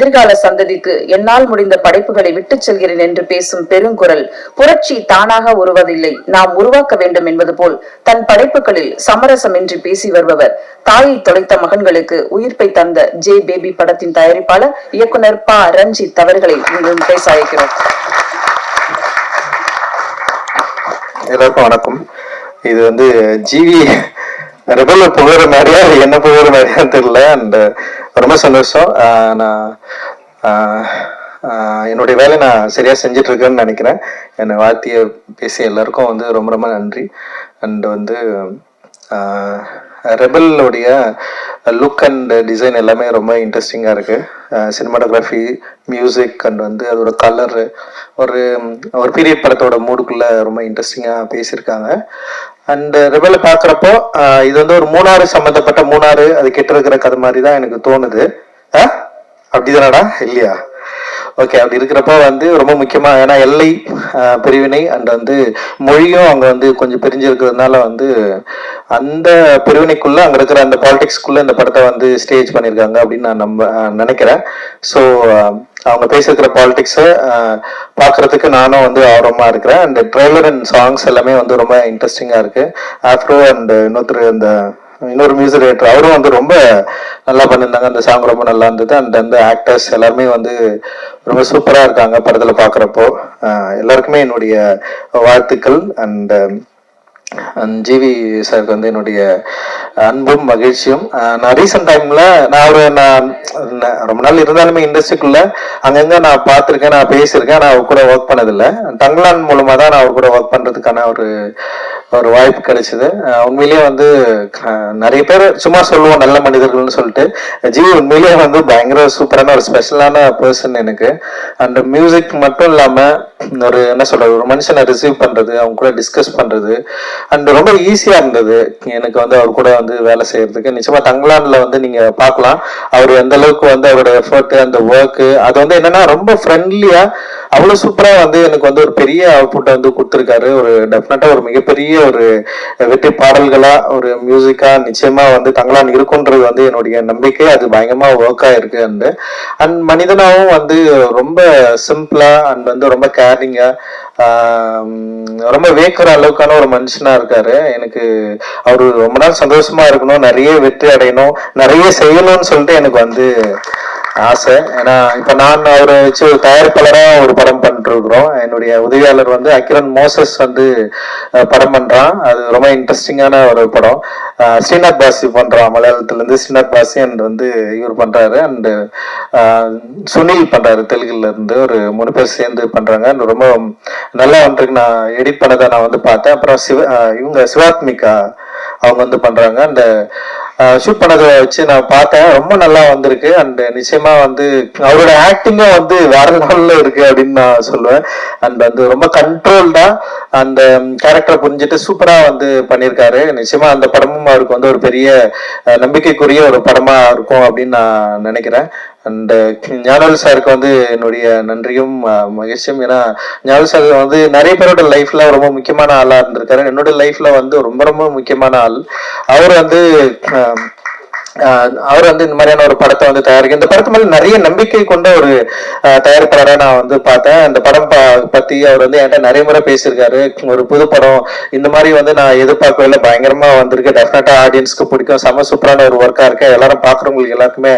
எதிர்கால சந்ததிக்கு என்னால் முடிந்த படைப்புகளை விட்டுச் செல்கிறேன் என்று பேசும் பெருங்குரல் புரட்சி தானாக உருவதில்லை. நாம் உருவாக்க வேண்டும் என்பது போல் தன் படைப்புகளில் சமரசமின்றி பேசி வருபவர். தாயை தொலைத்த மகன்களுக்கு உயிர்ப்பை தந்த ஜே பேபி படத்தின் தயாரிப்பாளர் இயக்குனர் ப. ரஞ்சித் அவர்களை மீண்டும் பேச அழைக்கிறோம். எல்லாருக்கும் வணக்கம். இது வந்து ஜிவி ரெபல்ல புகழ மாதிரியா என்ன புகழ மாதிரியான்னு தெரியல. அண்ட் ரொம்ப சந்தோஷம். நான் என்னுடைய வேலை நான் சரியாக செஞ்சிட்ருக்கேன்னு நினைக்கிறேன். என்னை வாழ்த்திய பேசிய எல்லாருக்கும் வந்து ரொம்ப ரொம்ப நன்றி. அண்ட் வந்து ரெபலுடைய லுக் அண்ட் டிசைன் எல்லாமே ரொம்ப இன்ட்ரெஸ்டிங்காக இருக்குது சினிமாட்டோகிராஃபி மியூசிக் அண்ட் வந்து அதோட கலரு ஒரு ஒரு பீரியட் படத்தோட மூடுக்குள்ளே ரொம்ப இன்ட்ரெஸ்டிங்காக பேசியிருக்காங்க. அண்ட் ரெபலை பார்க்குறப்போ இது வந்து ஒரு மூணாறு சம்மந்தப்பட்ட மூணாறு அது கெட்டு இருக்கிற கதை மாதிரி தான் எனக்கு தோணுது. ஆ? அப்படிதானடா? இல்லையா? ஓகே அப்படி இருக்கிறப்போ வந்து ரொம்ப முக்கியமாக ஏன்னா எல்லை பிரிவினை அண்ட் வந்து மொழியும் அங்கே வந்து கொஞ்சம் பிரிஞ்சிருக்கிறதுனால வந்து அந்த பிரிவினைக்குள்ள அங்கே இருக்கிற அந்த பாலிடிக்ஸ்க்குள்ள இந்த படத்தை வந்து ஸ்டேஜ் பண்ணியிருக்காங்க அப்படின்னு நான் நம்ப நினைக்கிறேன். ஸோ அவங்க பேசியிருக்கிற பாலிடிக்ஸை பார்க்கறதுக்கு நானும் வந்து ஆர்வமாக இருக்கிறேன். அண்ட் ட்ரெய்லர் அண்ட் சாங்ஸ் எல்லாமே வந்து ரொம்ப இன்ட்ரெஸ்டிங்காக இருக்கு. ஆஃப்ரோ அண்ட் இன்னொருத்தர் அந்த இன்னொரு மியூசிக் டைரக்டர் அவரும் வந்து ரொம்ப நல்லா பண்ணியிருந்தாங்க. அந்த சாங் ரொம்ப நல்லா இருந்தது. அண்ட் அந்த ஆக்டர்ஸ் எல்லாருமே வந்து ரொம்ப சூப்பராக இருக்காங்க படத்தில் பார்க்குறப்போ எல்லாருக்குமே என்னுடைய வாழ்த்துக்கள். அண்ட் ஜிவி um, சாருக்கு வந்து என்னுடைய அன்பும் மகிழ்ச்சியும். நான் ரீசெண்ட் டைம்ல நான் ஒரு நான் ரொம்ப நாள் இருந்தாலுமே இண்டஸ்ட்ரிக்குள்ள அங்கங்க நான் பார்த்துருக்கேன் நான் பேசியிருக்கேன் நான் அவர் கூட ஒர்க் பண்ணதில்லை. தங்கலான் மூலமா தான் நான் அவர் கூட ஒர்க் பண்றதுக்கான ஒரு ஒரு வாய்ப்பு கிடைச்சது. உண்மையிலேயே வந்து நிறைய பேர் சும்மா சொல்லுவோம் நல்ல மனிதர்கள்னு சொல்லிட்டு. ஜி உண்மையிலேயே வந்து பயங்கர சூப்பரான ஒரு ஸ்பெஷலான பர்சன் எனக்கு. அந்த மியூசிக் மட்டும் இல்லாமல் ஒரு என்ன சொல்றது ஒரு மனுஷனை ரிசீவ் பண்றது அவங்க கூட டிஸ்கஸ் பண்றது. அண்ட் ரொம்ப ஈஸியா இருந்தது. எனக்கு வந்து அவர் கூட வந்து வேலை செய்யறதுக்கு. நிச்சயமா தங்கலான்ல வந்து நீங்க பார்க்கலாம். அவர் எந்த அளவுக்கு வந்து அவரோட எஃபர்ட் அந்த ஒர்க்கு அது வந்து என்னன்னா ரொம்ப ஃப்ரெண்ட்லியா அவ்வளவு சூப்பரா வந்து எனக்கு வந்து ஒரு பெரிய அவுட்புட் வந்து கொடுத்துருக்காரு. ஒரு டெஃபினட்டா ஒரு மிகப்பெரிய ஒரு வெற்றி பாடல்களா ஒரு மியூசிக்கா நிச்சயமா வந்து தங்கலான் இருக்குன்றது வந்து என்னுடைய நம்பிக்கை. அது பயங்கரமா ஒர்க் ஆயிருக்கு. அண்ட் அண்ட் மனிதனாவும் வந்து ரொம்ப சிம்பிளா அண்ட் வந்து ரொம்ப கேரிங்கா ரொம்ப வேக்கிற அளவுக்கான ஒரு மனுஷனா இருக்காரு. எனக்கு அவரு ரொம்ப நாள் சந்தோஷமா இருக்கணும் நிறைய வெற்றி அடையணும் நிறைய செய்யணும்னு சொல்லிட்டு எனக்கு வந்து ஆசை. ஏன்னா இப்ப நான் அவரை வச்சு ஒரு தயாரிப்பாளரா ஒரு படம் பண்ணிட்டு இருக்கிறோம் என்னுடைய உதவியாளர் வந்து அக்கிரன் மோசஸ் வந்து படம் பண்றான். அது ரொம்ப இன்ட்ரெஸ்டிங்கான ஒரு படம். ஸ்ரீநாத் பாசி பண்றான் மலையாளத்துல இருந்து ஸ்ரீநாத் பாசி அண்ட் வந்து இவர் பண்றாரு. அண்ட் சுனில் பண்றாரு தெலுங்குல இருந்து. ஒரு மூணு பேர் சேர்ந்து பண்றாங்க. ரொம்ப நல்லா வந்துருக்கு. நான் எடிட் பண்ணதை நான் வந்து பார்த்தேன். அப்புறம் சிவ இவங்க சிவாத்மிகா அவங்க வந்து பண்றாங்க. அந்த ஷூட் பண்ணதை வச்சு நான் பார்த்தேன். ரொம்ப நல்லா வந்திருக்கு. அண்ட் நிச்சயமா வந்து அவரோட ஆக்டிங்கும் வந்து வேற லெவல்ல இருக்கு அப்படின்னு நான் சொல்லுவேன். அண்ட் வந்து ரொம்ப கண்ட்ரோல்டா அந்த கேரக்டரை புரிஞ்சுட்டு சூப்பரா வந்து பண்ணியிருக்காரு. நிச்சயமா அந்த படமும் அவருக்கு வந்து ஒரு பெரிய நம்பிக்கைக்குரிய ஒரு படமா இருக்கும் அப்படின்னு நான் நினைக்கிறேன். அண்ட் ஞானவல் சாருக்கு வந்து என்னுடைய நன்றியும் மகிழ்ச்சியும். ஏன்னா ஞானவல் சார் வந்து நிறைய பேரோட லைஃப்ல ரொம்ப முக்கியமான ஆளா இருந்திருக்காரு. என்னோட லைஃப்ல வந்து ரொம்ப ரொம்ப முக்கியமான ஆள். அவர் வந்து அவர் வந்து இந்த மாதிரியான ஒரு படத்தை வந்து தயாரிக்க இந்த படத்து மேல நிறைய நம்பிக்கை கொண்ட ஒரு தயாரிப்பாளராக நான் வந்து பார்த்தேன். அந்த படம் பத்தி அவர் வந்து என்கிட்ட நிறைய முறை பேசியிருக்காரு. ஒரு புது படம். இந்த மாதிரி வந்து நான் எதிர்பார்க்கவே பயங்கரமா வந்திருக்கு. டெஃபினட்டா ஆடியன்ஸ்க்கு பிடிக்கும். செம சூப்பரான ஒரு ஒர்க்கா இருக்கு. எல்லாரும் பாக்குறவங்களுக்கு எல்லாருக்குமே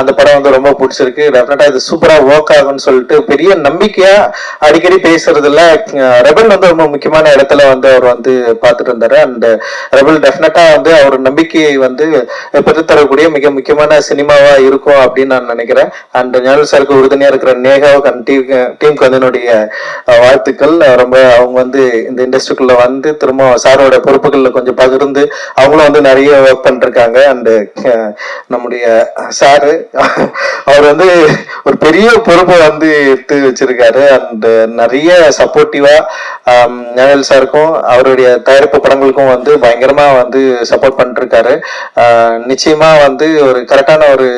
அந்த படம் வந்து ரொம்ப பிடிச்சிருக்கு. டெஃபினட்டா இது சூப்பரா ஒர்க் ஆகும்னு சொல்லிட்டு பெரிய நம்பிக்கையா அடிக்கடி பேசுறதுல ரெபல் வந்து ரொம்ப முக்கியமான இடத்துல வந்து அவர் வந்து பார்த்துட்டு இருந்தாரு. அண்ட் ரெபல் டெஃபினட்டா வந்து அவர் நம்பிக்கையை வந்து பெற்றுத்தரக்கூடிய மிக முக்கியமான சினிமாவா இருக்கும் அப்படின்னு நான் நினைக்கிறேன். அண்ட் ஞானல் சாருக்கு உறுதுணையா இருக்கிற நேகாவுக்கு அந்த டீம் டீமுக்கு வந்து என்னுடைய வாழ்த்துக்கள் ரொம்ப அவங்க வந்து இந்த இண்டஸ்ட்ரிக்குள்ள வந்து திரும்ப சாரோட பொறுப்புகள்ல கொஞ்சம் பகிர்ந்து அவங்களும் வந்து நிறைய ஒர்க் பண்ணிருக்காங்க. அண்ட் நம்முடைய சாரு அவர் வந்து ஒரு பெரிய பொறுப்பை வந்து எடுத்து வச்சிருக்காரு. அண்ட் நிறைய சப்போர்ட்டிவா ஞானல் சாருக்கும் அவருடைய தயாரிப்பு படங்களுக்கும் வந்து பயங்கரமா வந்து சப்போர்ட் பண்ணிட்டு இருக்காரு ஆஹ் நிச்சயமா வந்து ஒரு கரெக்டான ஒரு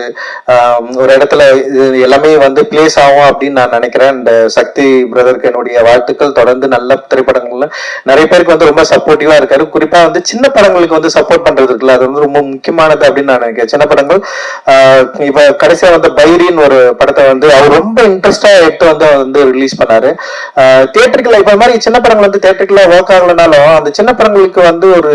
ஒரு இடத்துல இது எல்லாமே வந்து பிளேஸ் ஆகும் அப்படின்னு நான் நினைக்கிறேன். இந்த சக்தி பிரதருக்கு என்னுடைய வாழ்த்துக்கள். தொடர்ந்து நல்ல திரைப்படங்கள்ல நிறைய பேருக்கு வந்து ரொம்ப சப்போர்ட்டிவா இருக்காரு. குறிப்பா வந்து சின்ன படங்களுக்கு வந்து சப்போர்ட் பண்றது இருக்குல்ல அது வந்து ரொம்ப முக்கியமானது அப்படின்னு நான் நினைக்கிறேன். சின்ன படங்கள் ஆஹ் இப்ப கடைசியா வந்து பைரின்னு ஒரு படத்தை படத்தை வந்து அவர் ரொம்ப இன்ட்ரெஸ்டா எடுத்து வந்து வந்து ரிலீஸ் பண்ணாரு. தியேட்டருக்குள்ள இப்ப மாதிரி சின்ன படங்கள் வந்து தியேட்டருக்குள்ள ஒர்க் ஆகலனாலும் அந்த சின்ன படங்களுக்கு வந்து ஒரு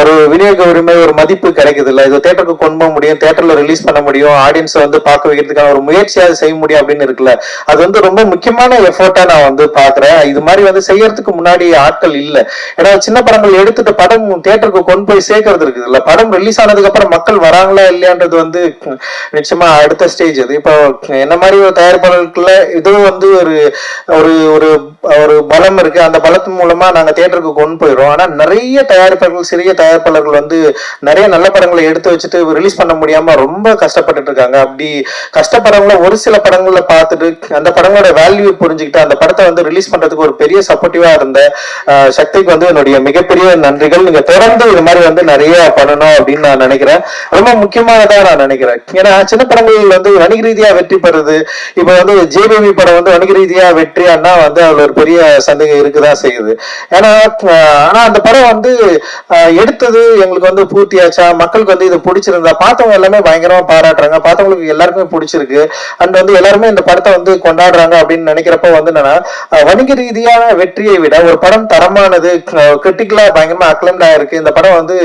ஒரு விநியோக உரிமை ஒரு மதிப்பு கிடைக்குது இல்ல இது தியேட்டருக்கு கொண்டு போக முடியும் தேட்டர்ல ரிலீஸ் பண்ண முடியும் ஆடியன்ஸ் வந்து பார்க்க வைக்கிறதுக்கான ஒரு முயற்சியாவது செய்ய முடியும் அப்படின்னு இருக்குல்ல. அது வந்து ரொம்ப முக்கியமான எஃபர்ட்டா நான் வந்து பாக்குறேன் இது மாதிரி வந்து செய்யறதுக்கு முன்னாடி ஆட்கள் இல்ல. ஏன்னா சின்ன படங்கள் எடுத்துட்டு படம் தேட்டருக்கு கொண்டு போய் சேர்க்கறது இருக்குது இல்ல படம் ரிலீஸ் ஆனதுக்கு அப்புறம் மக்கள் வராங்களா இல்லையான்றது வந்து நிச்சயமா அடுத்த ஸ்டேஜ் அது. இப்போ என்ன மாதிரி ஒரு தயாரிப்பாளர்களுக்குள்ள இதுவும் வந்து ஒரு ஒரு ஒரு ஒரு பலம் இருக்கு. அந்த பலத்தின் மூலமா நாங்க தேட்டருக்கு கொண்டு போயிடும் ஆனா நிறைய தயாரிப்பாளர்கள் சிறிய தயாரிப்பாளர்கள் வந்து நிறைய நல்ல படங்களை எடுத்து வச்சுட்டு ரிலீஸ் பண்ண முடியாம ரொம்ப கஷ்டப்பட்டுட்டு இருக்காங்க அப்படி கஷ்டப்படுறவங்கள ஒரு சில படங்கள்ல பார்த்துட்டு அந்த படங்களோட வேல்யூ புரிஞ்சுக்கிட்டு அந்த படத்தை வந்து ரிலீஸ் பண்றதுக்கு ஒரு பெரிய சப்போர்ட்டிவா இருந்த சக்திக்கு வந்து என்னுடைய மிகப்பெரிய நன்றிகள். நீங்க தொடர்ந்து இது மாதிரி வந்து நிறைய பண்ணணும் அப்படின்னு நான் நினைக்கிறேன். ரொம்ப முக்கியமானதா நான் நினைக்கிறேன். ஏன்னா சின்ன படங்கள் வந்து வணிக ரீதியா வெற்றி பெறுது. இப்ப வந்து ஜேபிபி படம் வந்து வணிக ரீதியா வெற்றியானா வந்து அதுல ஒரு பெரிய சந்தேகம் இருக்குதான் செய்யுது. ஏன்னா ஆனா அந்த படம் வந்து எடுத்தது எங்களுக்கு வந்து பூர்த்தியாச்சா? மக்களுக்கு வந்து இது பிடிச்சிருந்தா பார்த்தவங்க எல்லாமே பயங்கரமா பாராட்டுறாங்க. பார்த்தவங்களுக்கு எல்லாருக்குமே பிடிச்சிருக்கு. அண்ட் வந்து எல்லாருமே இந்த படத்தை வந்து கொண்டாடுறாங்க அப்படின்னு நினைக்கிறப்ப வந்து என்னன்னா வணிக ரீதியான வெற்றியை விட ஒரு படம் தரமானது கிரிட்டிக்கலா பயங்கரமா அக்ளைம்டா இருக்கு. இந்த படம் வந்து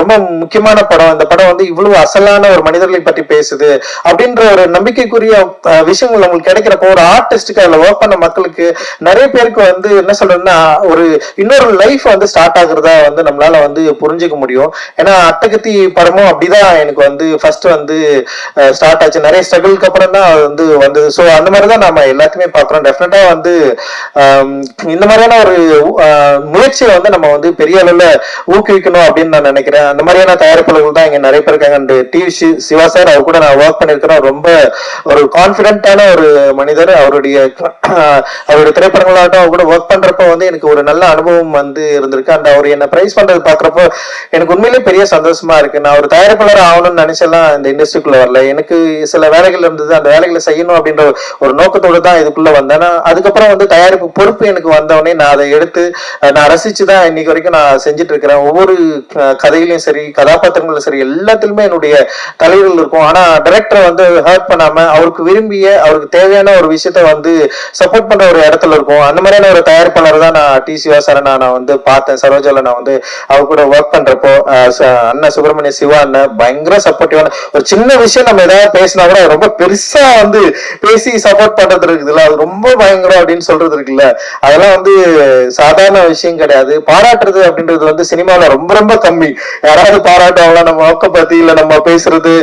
ரொம்ப முக்கியமான படம். இந்த படம் வந்து இவ்வளவு அசலான ஒரு மனிதர்களை பற்றி பேசுது அப்படின்ற ஒரு நம்பிக்கைக்குரிய விஷயங்கள் உங்களுக்கு கிடைக்கிறப்போ ஒரு ஆர்டிஸ்டுக்கு அதுல ஒர்க் பண்ண மக்களுக்கு நிறைய பேருக்கு வந்து என்ன சொல்றதுன்னா ஒரு இன்னொரு லைஃப் வந்து ஸ்டார்ட் ஆகுறதா வந்து நம்மளால வந்து புரிஞ்சுக்க முடியும். ஏன்னா அட்டகத்தி படமும் அப்படி அப்படிதான் எனக்கு வந்து ஃபர்ஸ்ட் வந்து ஸ்டார்ட் ஆச்சு. நிறைய ஸ்ட்ரகிள்க்கு அப்புறம் தான் வந்து வந்தது. ஸோ அந்த மாதிரி தான் நம்ம எல்லாத்தையுமே பார்க்குறோம். டெஃபினட்டா வந்து இந்த மாதிரியான ஒரு முயற்சியை வந்து நம்ம வந்து பெரிய அளவில் ஊக்குவிக்கணும் அப்படின்னு நான் நினைக்கிறேன். அந்த மாதிரியான தயாரிப்பாளர்கள் தான் இங்கே நிறைய பேர் இருக்காங்க. அண்ட் டி சிவா சார் அவர் கூட நான் ஒர்க் பண்ணிருக்கிறேன் ரொம்ப ஒரு கான்ஃபிடென்ட்டான ஒரு மனிதர். அவருடைய அவருடைய திரைப்படங்களாகட்டும் அவர் கூட ஒர்க் பண்றப்ப வந்து எனக்கு ஒரு நல்ல அனுபவம் வந்து இருந்திருக்கு. அண்ட் அவர் என்ன பிரைஸ் பண்றது பாக்குறப்போ எனக்கு உண்மையிலேயே பெரிய சந்தோஷமா இருக்கு. நான் ஒரு தயாரிப்பாளர் ஆகணும்னு நினைச்செல்லாம் இந்த இண்டஸ்ட்ரிக்குள்ள வரல. எனக்கு சில வேலைகள் இருந்தது அந்த வேலைகளை செய்யணும் அப்படின்ற ஒரு நோக்கத்தோடு தான் இதுக்குள்ள வந்தேன். நான் அதுக்கப்புறம் வந்து தயாரிப்பு பொறுப்பு எனக்கு வந்தவொடனே நான் அதை எடுத்து நான் ரசிச்சு தான் இன்னைக்கு வரைக்கும் நான் செஞ்சுட்டு இருக்கிறேன். ஒவ்வொரு அஹ், கதையிலையும் சரி கதாபாத்திரங்களும் சரி எல்லாத்துலயுமே என்னுடைய தலைவர்கள் இருக்கும். ஆனா டைரக்டரை வந்து ஹர்ட் பண்ணாம அவருக்கு விரும்பிய அவருக்கு தேவையான ஒரு விஷயத்த வந்து சப்போர்ட் பண்ற ஒரு இடத்துல இருக்கும். அந்த மாதிரியான ஒரு தயாரிப்பாளர் தான் நான் டி சிவா சாரை நான் வந்து பார்த்தேன். சரோஜால நான் வந்து அவர் கூட ஒர்க் பண்றப்போ அண்ணன் சுப்பிரமணிய சிவா அண்ணன் பயங்கர சப்போர்ட்டிவான ஒரு சின்ன விஷயம் நம்ம ஏதாவது பேசினா கூட ரொம்ப பெருசா வந்து பேசி சப்போர்ட் பண்றது இருக்குதுல்ல? அது ரொம்ப பயங்கரம் அப்படின்னு சொல்றது இருக்குல்ல? அதெல்லாம் வந்து சாதாரண விஷயம் கிடையாது. பாராட்டுறது அப்படின்றது வந்து சினிமால ரொம்ப ரொம்ப கம்மி. யாராவது பாராட்டுவாங்களா? நம்ம நோக்க பத்தி இல்ல நம்ம பேசுறது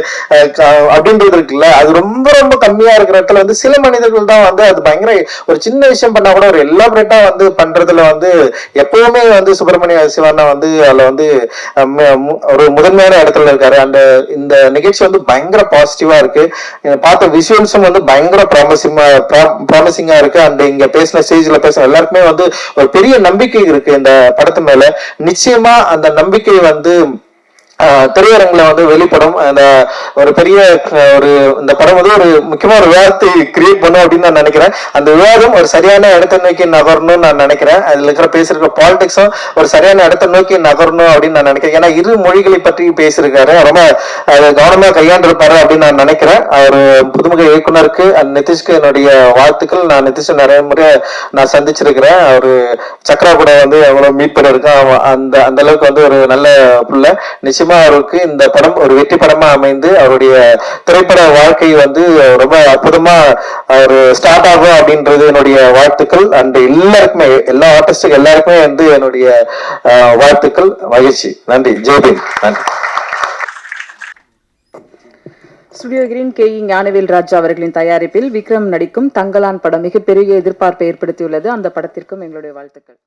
அப்படின்றது இருக்குல்ல? அது ரொம்ப ரொம்ப கம்மியா இருக்கிற இடத்துல வந்து சில மனிதர்கள் தான் வந்து அது பயங்கர ஒரு சின்ன விஷயம் பண்ணா கூட ஒரு எல்லாபரேட்டா வந்து பண்றதுல வந்து எப்பவுமே வந்து சுப்பிரமணிய சிவண்ணா வந்து அதுல வந்து ஒரு முதன்மையான இடத்துல இருக்காரு. அந்த இந்த நிகழ்ச்சி வந்து பயங்கர பாசிட்டிவா இருக்கு. பார்த்த விஷுவல்ஸும் வந்து பயங்கர ப்ராமிசிங்கா ப்ராமிசிங்கா இருக்கு. அந்த இங்க பேசின ஸ்டேஜ்ல பேசின எல்லாருக்குமே வந்து ஒரு பெரிய நம்பிக்கை இருக்கு இந்த படத்து மேல. நிச்சயமா அந்த நம்பிக்கை வந்து திரையரங்குல வந்து வெளிப்படும் அந்த ஒரு பெரிய ஒரு இந்த படம் வந்து ஒரு முக்கியமா ஒரு விவாதத்தை கிரியேட் பண்ணும் அப்படின்னு நான் நினைக்கிறேன். அந்த விவாதம் ஒரு சரியான இடத்தை நோக்கி நகரணும்னு நான் நினைக்கிறேன். அதுல இருக்கிற பேசிருக்க பாலிடிக்ஸும் ஒரு சரியான இடத்தை நோக்கி நகரணும் அப்படின்னு நான் நினைக்கிறேன். ஏன்னா இரு மொழிகளை பற்றி பேசியிருக்காரு. ரொம்ப அதை கவனமா கையாண்டிருப்பாரு அப்படின்னு நான் நினைக்கிறேன். அவர் புதுமுக இயக்குனருக்கு நிதிஷ்க்கு என்னுடைய வாழ்த்துக்கள். நான் நிதிஷ் நிறைய முறை நான் சந்திச்சிருக்கிறேன். அவரு சக்ரா கூட வந்து அவ்வளவு மீட் பண்ணிருக்கேன் அந்த அந்த அளவுக்கு வந்து ஒரு நல்ல புள்ள. நிச்சயமா அவருக்கு இந்த படம் ஒரு வெற்றி படமா அமைந்து அவருடைய திரைப்பட வாழ்க்கை வந்து ரொம்ப அற்புதமா அவர் ஸ்டார்ட் ஆகும் அப்படின்றது என்னுடைய வாழ்த்துக்கள். அண்ட் எல்லாருக்குமே எல்லா ஆர்டிஸ்டுக்கு எல்லாருக்குமே வந்து என்னுடைய வாழ்த்துக்கள். மகிழ்ச்சி. நன்றி. ஜெய்பீம் நன்றி. Studio green K. E. Gnanavel Raja அவர்களின் தயாரிப்பில் விக்ரம் நடிக்கும் தங்கலான் படம் மிகப்பெரிய எதிர்பார்ப்பை ஏற்படுத்தியுள்ளது. அந்த படத்திற்கும் எங்களுடைய வாழ்த்துக்கள்.